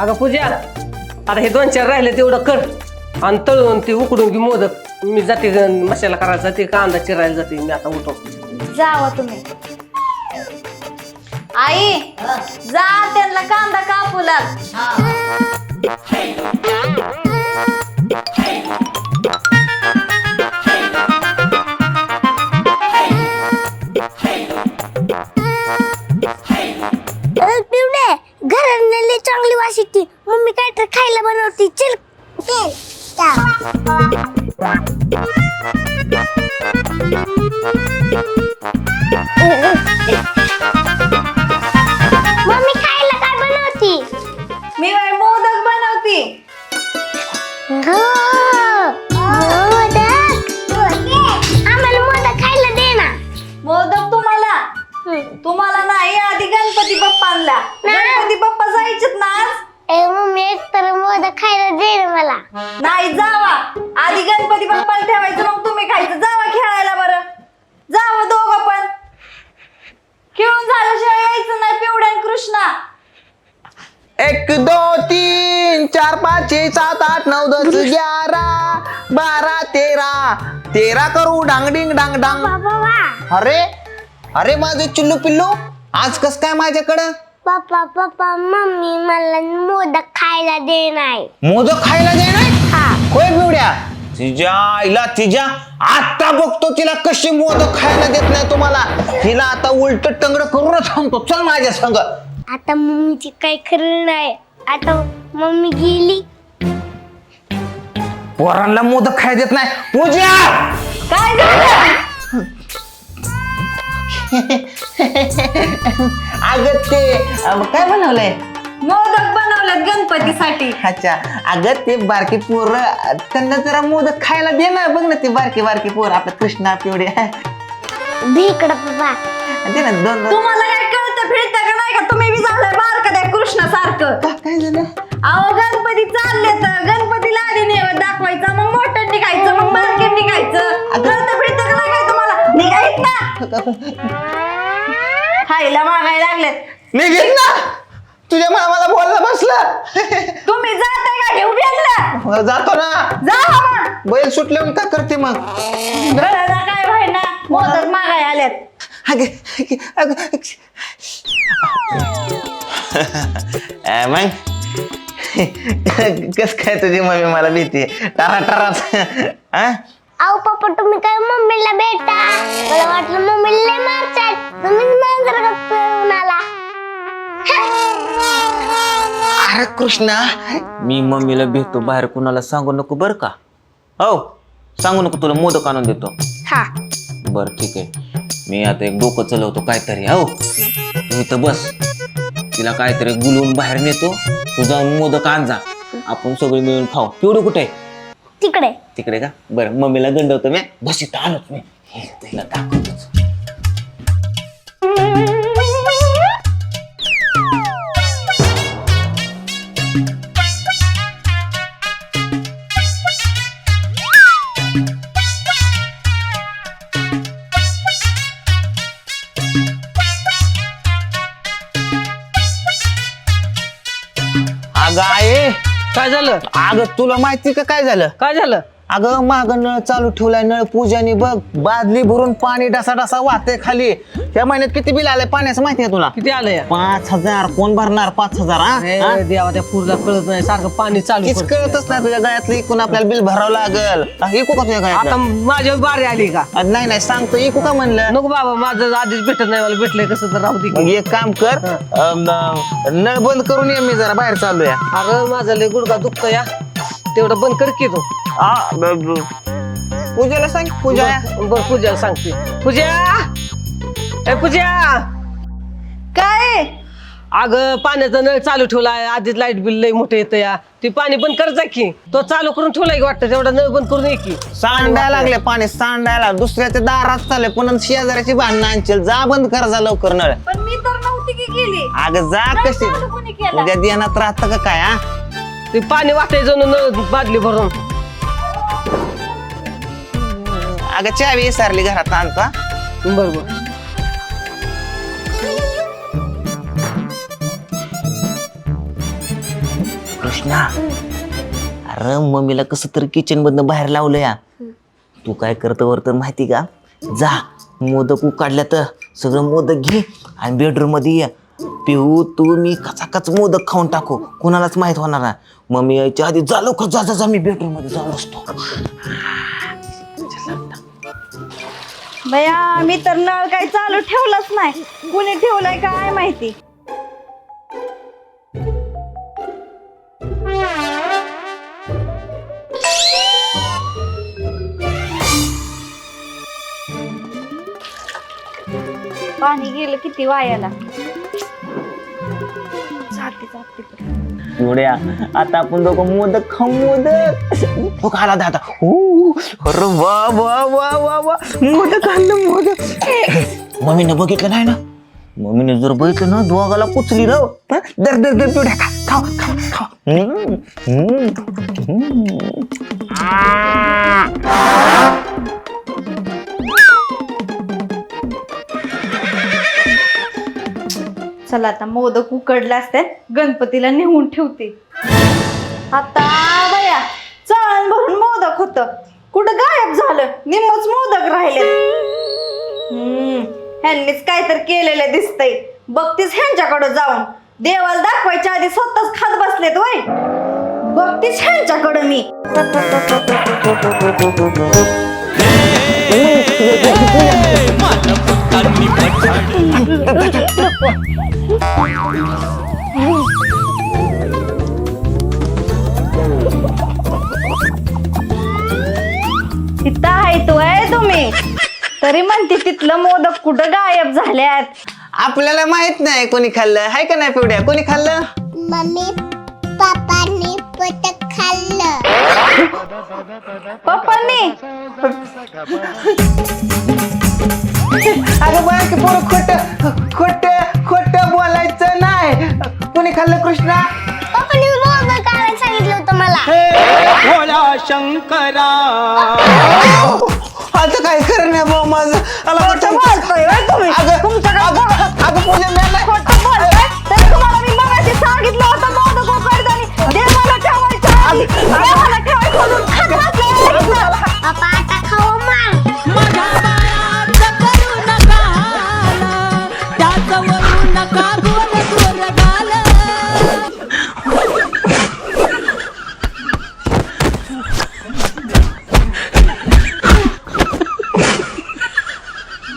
अगं पूजा आता हे दोन चार राहिले तेवढं कर. आणि तळून ते उकडून घे मोदक. मी जाते ग- मसाला करायला जाते कांदा चिरायला जाते मी आता उठो जावा तुम्ही. आई जा त्यांना कांदा कापू लाग. सात आठ नऊ दस ग्यारा बारा तेरा. तेरा करू डांग डिंग डांग डांग. बाबा वा. अरे अरे माझं चिल्लू पिल्लू आज कस काय माझ्याकडं? पप्पा पप्पा मम्मी मला मोदक खायला दे नाही मोदक खायला दे नाही हा. होय बिवड्या. तिच्या आईला तिच्या आता बघतो तिला कशी मोदक खायला देत नाही तुम्हाला. तिला आता उलट टंगड करूनच सांगतो चल माझ्या संग. आता मम्मीची काही खरं नाही. आता मम्मी गेली. पोरांना मोदक खायला देत नाही. पूजा! काय झालं? अगं ते अं, काय बनवलंय? मोदक बनवलेत गणपतीसाठी. अच्छा. अगं ते बारकी पोर त्यांना जरा मोदक खायला दे ना. बघ ना ते बारकी बारकी पोर आपल्या कृष्णा पिवडे. पप्पा दे ना दोन दोन. तुम्हाला काय कळतं फिरतं का नाही का? तुम्ही बी झालंय बारक त्या कृष्ण सारखं का- काय झालं? अहो गणपती चालले तर गणपतीला आधी नैवेद्य दाखवायचा मग मोठं निघायचं मग बारकेट निघायचं. कळतं फिरतं का नाही काय तुम्हाला? निघायत ना. खायला मागायला लागलेत. निघेल ना. तुझ्या मामाला बोलला बसला. तुम्ही जाताय का? घेऊ बिनला जातो ना. जा मग. बैल सुटल्यावर का करते मग? घराला काय व्हायना मोदक मागाय आल्यात अगे अगं. अं, मग? कस काय तुझी मम्मी मला भीती? टारा टाराच हा अहो पप्पा तुम्ही काय मम्मीला भेटा? मला वाटलं मम्मीला लय मारतात. तुम्हीच मांजर गप्प आला. अरे कृष्णा मी मम्मीला भेटतो बाहेर कुणाला सांगू नको बर का? हो सांगू नको तुला मोदक आणून देतो. हा. बर ठीक आहे. मी आता एक डोकं चलवतो काहीतरी हो? तू इथं बस. तिला काहीतरी गुलवून बाहेर नेतो. तू जाऊन मोदक आण जा आपण सगळे मिळून खाऊ. पिवडं कुठे आहे? तिकडे. तिकडे का? बरं मम्मीला गंडवतो मी. बस इथं आणत मी. हे, तिला दाखवतोच. अगं आहे काय झालं? अगं तुला माहिती का काय झालं? काय झालं? अगं माग नळ चालू ठेवलाय नळ पूजानी बघ. बादली भरून पाणी डसा डसा वाहते खाली. या महिन्यात किती बिल आलंय पाण्याचं माहिती आहे तुला? किती आलं या पाच हजार. कोण भरणार पाच हजार हा? हे हा? देवा त्या पूरला कळत नाही. सारखं पाणी चालू हीच पडतं. कळतच नाही तुझ्या गळ्यातलं इकून आपल्याला बिल भरावं लागल. हा, इकू का तुझ्या आता गळ्यात माझ्या बारी आली का? नाही नाही सांगतो. इकू का म्हणलं? नको बाबा माझं आधीच भेटत नाही मला भेटलंय कसं तर राहू दे मग. एक काम कर. अं, अं, नळ बंद करून ये मी जरा बाहेर चालूया अगं माझं लय गुडघा दुखतो या तेवढं बंद कर की तू. आ, ब- ब- पूजाला सांग पूजा. बर पूजा सांगते. पूजा! ए पूजा! काय? अगं पाण्याचा नळ चालू ठेवलाय. आधीच लाइट बिल लय मोठं येतं या. ती पाणी बंद कर जा की. तो चालू करून ठेवलाय की वाटतं तेवढा नळ बंद करून ये की. सांडायला लागले पाणी सांडायला. दुसऱ्याच्या दारात चालले पुन्हा शेजाऱ्याची भांडणं आणशील. जा बंद कर जा लवकर नळ. पण मी तर नव्हती की गेली. अगं जा नाही कशी? चालू कोणी केलं? उद्या ध्यानात राहतं का काय हा? ते पाणी वाटायचं नळ बादली भरून अगं चावी विसरली घरात आणतो हा. बरोबर कृष्णा अरे मम्मीला कसं तर किचन मधनं बाहेर लावलं या तू काय करतो वर तर माहिती का? जा मोदक उकाडल्या तर सगळं मोदक घे आणि बेडरूममध्ये ये. पिऊ तू मी कचाकच मोदक खाऊन टाकू. कोणालाच माहीत होणार मम्मी यायच्या आधी जा लवकर जा जा जा मी बेडरूममध्ये जाऊन असतो बया मी तर नळ काही चालू ठेवलाच नाही. कुणी ठेवलाय काय माहिती? पाणी गेलं किती वायाला? जाते जाते. एवढ्या आता आपण दोघं मोदक खाऊ मोदक. तो आला दादा. हो. अरे वा वा वा वा वा. मोदक आणलं मोदक. मम्मीने बघितलं नाही ना? मम्मीने जर बघितलं ना दोघाला कुचली राव दर दर दर पिवड्या खा. खाऊ खाऊ खाऊ हम्म, हम्म, चला आता मोदक उकडले असतात गणपतीला नेऊन ठेवते आता बया चाळण भरून मोदक होत कुठं गायब झालं निम्मच मोदक राहिले हम्म ह्यांनीच काहीतरी केलेलं दिसतंय बघतीस ह्यांच्याकडं जाऊन देवाला दाखवायच्या आधी स्वतःच खात बसलेत वय बघतीस ह्यांच्याकडं मी तिथं आहे तो आहे तुम्ही. तरी म्हणते तिथलं मोदक कुठं गायब झाल्यात? आपल्याला माहीत नाही कोणी खाल्लं. हाय का नाही पिवड्या? कोणी खाल्लं? मम्मी पप्पांनी पटक खाल्लं. पप्पांनी? अगं बघ की पोरं खोट खाल्लं कृष्णा? सांगितलं मला. शंकरा. आता काय करणार बुवा माझं? मला मोठं- अगं- अगं- अगं पूजा,